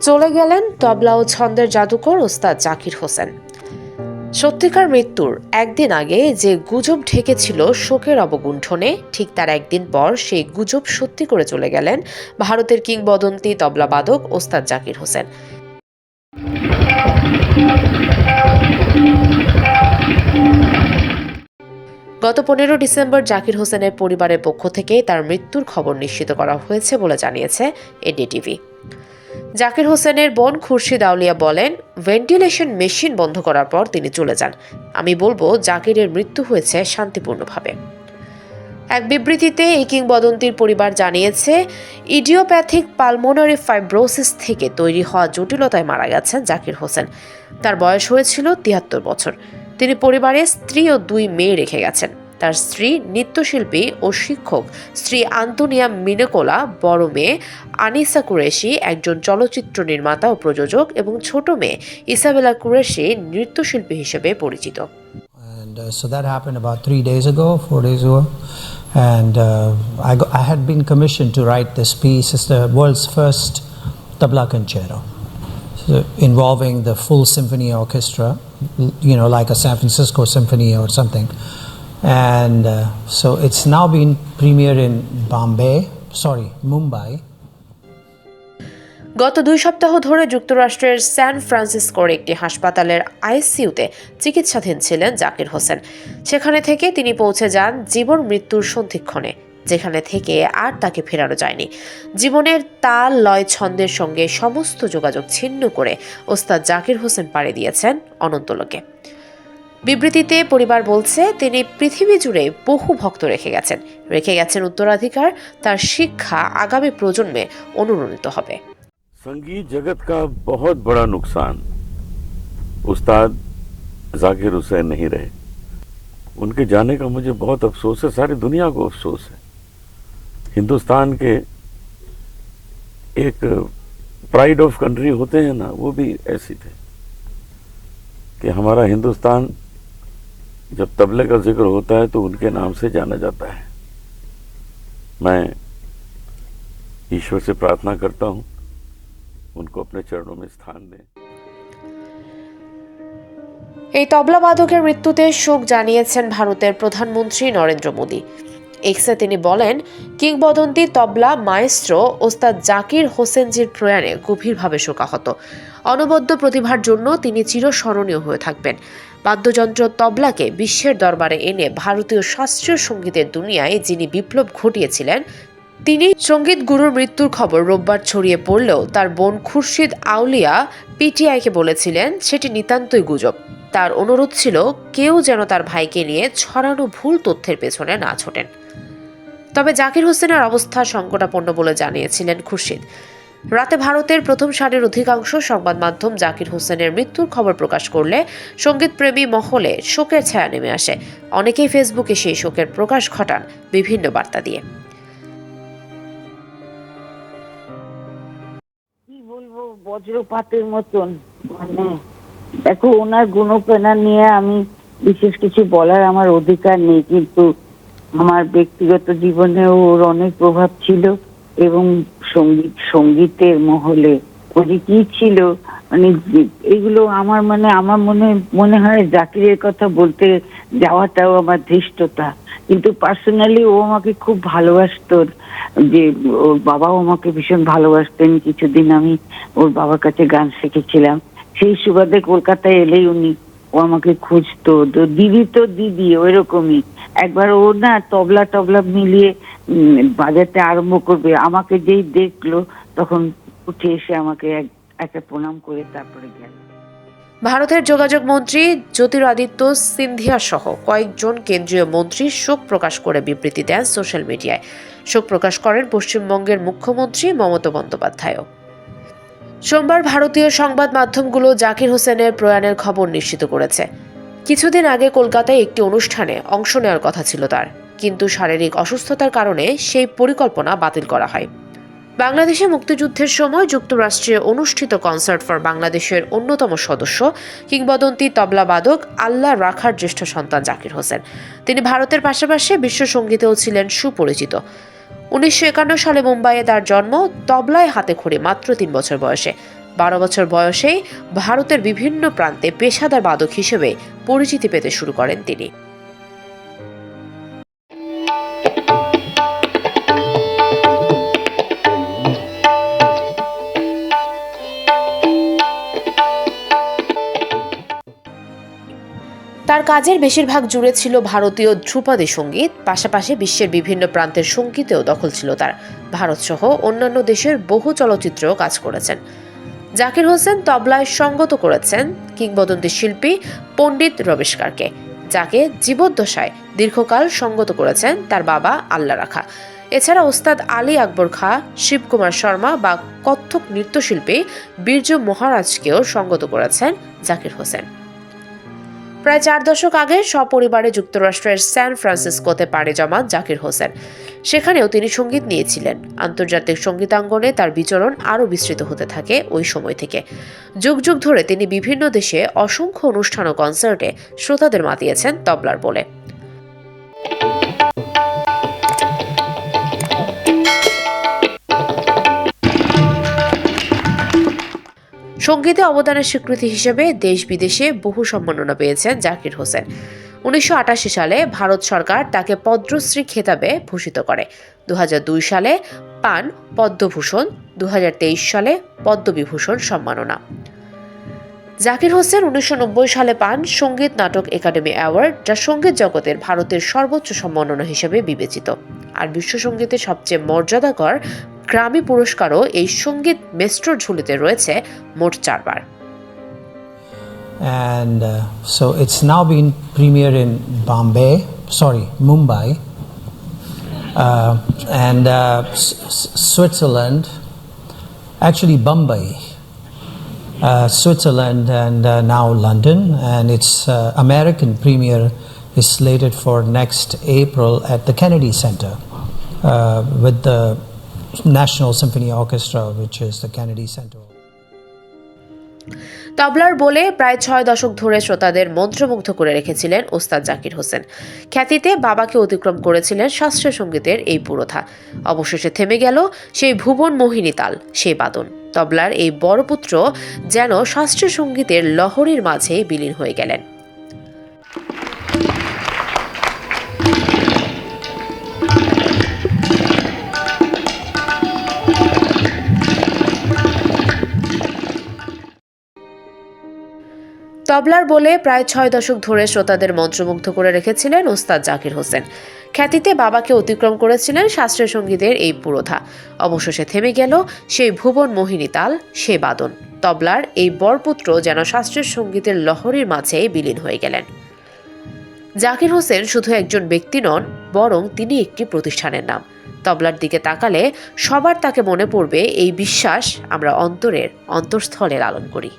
চলে গেলেন তবলা ও ছন্দের জাদুকর ওস্তাদ জাকির হোসেন। সত্যিকার মৃত্যুর একদিন আগে যে গুজব ঢেকেছিল শোকের অবগুণ্ঠনে, ঠিক তার একদিন পর সেই গুজব সত্যি করে চলে গেলেন ভারতের কিংবদন্তি তবলাবাদক ওস্তাদ জাকির হোসেন। গত পনেরো ডিসেম্বর জাকির হোসেনের পরিবারের পক্ষ থেকে তার মৃত্যুর খবর নিশ্চিত করা হয়েছে বলে জানিয়েছে এনডিটিভি। জাকির হোসেনের বোন খুরশিদ আউলিয়া বলেন, ভেন্টিলেশন মেশিন বন্ধ করার পর তিনি চলে যান। আমি বলব, জাকিরের মৃত্যু হয়েছে শান্তিপূর্ণভাবে। এক বিবৃতিতে এই কিংবদন্তির পরিবার জানিয়েছে, ইডিওপ্যাথিক পালমোনারি ফাইব্রোসিস থেকে তৈরি হওয়া জটিলতায় মারা গেছেন জাকির হোসেন। তার বয়স হয়েছিল তিয়াত্তর বছর। তিনি পরিবারে স্ত্রী ও দুই মেয়ে রেখে গেছেন তার স্ত্রী নৃত্যশিল্পী ও শিক্ষক স্ত্রী আন্তোনিয়া মিনেকোলা বড় মেয়ে আনিসা কুরেশি একজন চলচ্চিত্র নির্মাতা ও প্রযোজক এবং ছোট মেয়ে ইসাবেলা কুরেশি নৃত্যশিল্পী হিসেবে পরিচিত And uh, so that happened about three days ago, four days ago. And uh, I, go, I had been commissioned to write this piece. It's the world's first tabla concerto, involving the full symphony orchestra, you know, like a San Francisco symphony or something. And uh, so it's now been premiered in Bombay, sorry, Mumbai. গত দুই সপ্তাহ ধরে যুক্তরাষ্ট্রের স্যান ফ্রান্সিসকোর একটি হাসপাতালের আইসিইউতে চিকিৎসাধীন ছিলেন জাকির হোসেন সেখানে থেকে তিনি পৌঁছে যান জীবন মৃত্যুর সন্ধিক্ষণে যেখানে থেকে আর তাকে ফেরানো যায়নি জীবনের তাল লয় ছন্দের সঙ্গে সমস্ত যোগাযোগ ছিন্ন করে ওস্তাদ জাকির হোসেন পাড়ি দিয়েছেন অনন্তলোকে বিবৃতিতে পরিবার বলছে তিনি পৃথিবী জুড়ে বহু ভক্ত রেখে গেছেন রেখে গেছেন উত্তরাধিকার তার শিক্ষা আগামী প্রজন্মে অনুরণিত হবে संगीत जगत का बहुत बड़ा नुकसान उस्ताद जाकिर हुसैन नहीं रहे उनके जाने का मुझे बहुत अफसोस है सारी दुनिया को अफसोस है हिंदुस्तान के एक प्राइड ऑफ कंट्री होते हैं ना वो भी ऐसी थे कि हमारा हिंदुस्तान जब तबले का जिक्र होता है तो उनके नाम से जाना जाता है मैं ईश्वर से प्रार्थना करता हूँ उनको अपने चरणों में स्थान दें এই তবলাবাদকের মৃত্যুতে শোক জানিয়েছেন ভারতের প্রধানমন্ত্রী নরেন্দ্র মোদী এক্সে তিনি বলেন, কিংবদন্তি তবলা মায়েস্ট্রো ওস্তাদ জাকির হোসেনজির প্রয়াণে গভীরভাবে শোকাহত। অনবদ্য প্রতিভার জন্য তিনি চিরস্মরণীয় হয়ে থাকবেন। বাদ্যযন্ত্র তবলাকে বিশ্বের দরবারে এনে ভারতীয় শাস্ত্রীয় সঙ্গীতের দুনিয়ায় যিনি বিপ্লব ঘটিয়েছিলেন, তিনি সংগীত গুরুর মৃত্যুর খবর রোববার ছড়িয়ে পড়লেও তার বোন খুরশিদ আউলিয়া পিটিআইকে বলেছিলেন, সেটি নিতান্তই গুজব। তার অনুরোধ ছিল কেউ যেন তার ভাইকে নিয়ে ছড়ানো ভুল তথ্যের পেছনে না ছোটেন। তবে জাকির হোসেনের অবস্থা সংকটাপন্ন বলে জানিয়েছিলেন খুরশিদ। রাতে ভারতের প্রথম সারির অধিকাংশ সংবাদ মাধ্যম জাকির হোসেনের মৃত্যুর খবর প্রকাশ করলে সঙ্গীতপ্রেমী মহলে শোকের ছায়া নেমে আসে। অনেকেই ফেসবুকে সেই শোকের প্রকাশ ঘটান বিভিন্ন বার্তা দিয়ে। কি বলব, বজ্রপাতের মতন মানে দেখো, ওনার গুণপেনা নিয়ে আমি বিশেষ কিছু বলার আমার অধিকার নেই, কিন্তু আমার ব্যক্তিগত জীবনেও ওর অনেক প্রভাব ছিল এবং সংগীত, সঙ্গীতের মহলে ও যে কি ছিল মানে এগুলো আমার মানে আমার মনে মনে হয় জাকিরের কথা বলতে যাওয়াটাও আমার ধৃষ্টতা। কিন্তু পার্সোনালি ও আমাকে খুব ভালোবাসতো, যে ওর বাবাও আমাকে ভীষণ ভালোবাসতেন। কিছুদিন আমি ওর বাবার কাছে গান শিখেছিলাম। সেই সুবাদে কলকাতায় এলেই উনি ও আমাকে খুঁজতো। দিদি তো দিদি, ওইরকমই। একবার ও না তবলা টবলা মিলিয়ে বাজাতে আরম্ভ করবে। আমাকে যেই দেখল, তখন উঠে এসে আমাকে একটা প্রণাম করে তারপরে গেল। ভারতের যোগাযোগ মন্ত্রী জ্যোতিরাদিত্য সিন্ধিয়া সহ কয়েকজন কেন্দ্রীয় মন্ত্রী শোক প্রকাশ করে বিবৃতি দেন সোশ্যাল মিডিয়ায়। শোক প্রকাশ করেন পশ্চিমবঙ্গের মুখ্যমন্ত্রী মমতা বন্দ্যোপাধ্যায়ও। সোমবার ভারতীয় সংবাদ মাধ্যমগুলো জাকির হোসেনের প্রয়াণের খবর নিশ্চিত করেছে। কিছুদিন আগে কলকাতায় একটি অনুষ্ঠানে অংশ নেওয়ার কথা ছিল তার। কিন্তু শারীরিক অসুস্থতার কারণে সেই পরিকল্পনা বাতিল করা হয়। বাংলাদেশে মুক্তিযুদ্ধের সময় যুক্তরাষ্ট্রে অনুষ্ঠিত কনসার্ট ফর বাংলাদেশের অন্যতম সদস্য কিংবদন্তি তবলাবাদক আল্লাহ রাখার জ্যেষ্ঠ সন্তান জাকির হোসেন। তিনি ভারতের পাশাপাশি বিশ্ব সঙ্গীতেও ছিলেন সুপরিচিত। উনিশশো একান্ন সালে মুম্বাইয়ে তার জন্ম, তবলায় হাতে খড়ি মাত্র তিন বছর বয়সে। বারো বছর বয়সেই ভারতের বিভিন্ন প্রান্তে পেশাদার বাদক হিসেবে পরিচিতি পেতে শুরু করেন তিনি। কাজের বেশিরভাগ জুড়ে ছিল ভারতীয় ধ্রুপদী সংগীত, পাশাপাশি বিশ্বের বিভিন্ন প্রান্তের সঙ্গীতেও দখল ছিল তার। ভারতসহ অন্যান্য দেশের বহু চলচ্চিত্রেও কাজ করেছেন। জাকির হোসেন তবলায় সঙ্গত করেছেন কিংবদন্তি শিল্পী পণ্ডিত রবিষ্কারকে যাকে জীবদ্দশায় দীর্ঘকাল সঙ্গত করেছেন তার বাবা আল্লাহ রাখা। এছাড়া ওস্তাদ আলী আকবর খা, শিবকুমার শর্মা বা কত্থক নৃত্যশিল্পী বীর্য মহারাজকেও সঙ্গত করেছেন জাকির হোসেন। প্রায় চার দশক আগে সপরিবারে যুক্তরাষ্ট্রের স্যান ফ্রান্সিসকোতে পাড়ি জমান জাকির হোসেন। সেখানেও তিনি সংগীত নিয়েছিলেন। আন্তর্জাতিক সঙ্গীতাঙ্গনে তার বিচরণ আরও বিস্তৃত হতে থাকে ওই সময় থেকে। যুগ যুগ ধরে তিনি বিভিন্ন দেশে অসংখ্য অনুষ্ঠান ও কনসার্টে শ্রোতাদের মাতিয়েছেন তবলার বলে। সঙ্গীতে অবদানের স্বীকৃতি হিসেবে দেশ বিদেশে বহু সম্মাননা পেয়েছেন জাকির হোসেন। উনিশশো সালে ভারত সরকার তাকে পদ্মশ্রী খেতাবে ভূষিত করে। দু সালে পান পদ্মভূষণ দু সালে পদ্মবিভূষণ সম্মাননা। জাকির হোসেন উনিশশো নব্বই সালে পান সংগীত নাটক একাডেমি অ্যাওয়ার্ড, যা সংগীত জগতের ভারতের সর্বোচ্চ সম্মাননা হিসেবে বিবেচিত। আর বিশ্ব সঙ্গীতের সবচেয়ে মর্যাদাকর গ্রামী পুরস্কারও এই সংগীত মেস্ট্রোর ঝুলিতে রয়েছে মোট চারবার And uh, so it's now been premiered in Bombay, sorry, Mumbai, uh, and uh, Switzerland, actually Bombay, uh, Switzerland, and uh, now London. And its uh, American premiere is slated for next April at the Kennedy Center uh, with the National Symphony Orchestra, which is the Kennedy Center. তবলার বলে প্রায় ছয় দশক ধরে শ্রোতাদের মন্ত্রমুগ্ধ করে রেখেছিলেন ওস্তাদ জাকির হোসেন। খ্যাতিতে বাবাকে অতিক্রম করেছিলেন শাস্ত্রীয় সঙ্গীতের এই পুরোধা। অবশেষে থেমে গেল সেই ভুবন মোহিনী তাল সেই বাদন। তবলার এই বড় পুত্র যেন শাস্ত্রীয় সঙ্গীতের লহরীর মাঝে বিলীন হয়ে গেলেন। তবলার বলে প্রায় ছয় দশক ধরে শ্রোতাদের মন্ত্রমুগ্ধ করে রেখেছিলেন ওস্তাদ জাকির হোসেন। খ্যাতিতে বাবাকে অতিক্রম করেছিলেন শাস্ত্রীয় সঙ্গীতের এই পুরোধা। অবশেষে থেমে গেল সেই ভুবন মোহিনী তাল, সে বাদন। তবলার এই বরপুত্র যেন শাস্ত্রীয় সঙ্গীতের লহরীর মাঝে বিলীন হয়ে গেলেন। জাকির হোসেন শুধু একজন ব্যক্তি নন, বরং তিনি একটি প্রতিষ্ঠানের নাম। তবলার দিকে তাকালে সবার তাকে মনে পড়বে এই বিশ্বাস আমরা অন্তরের অন্তঃস্থলে লালন করি।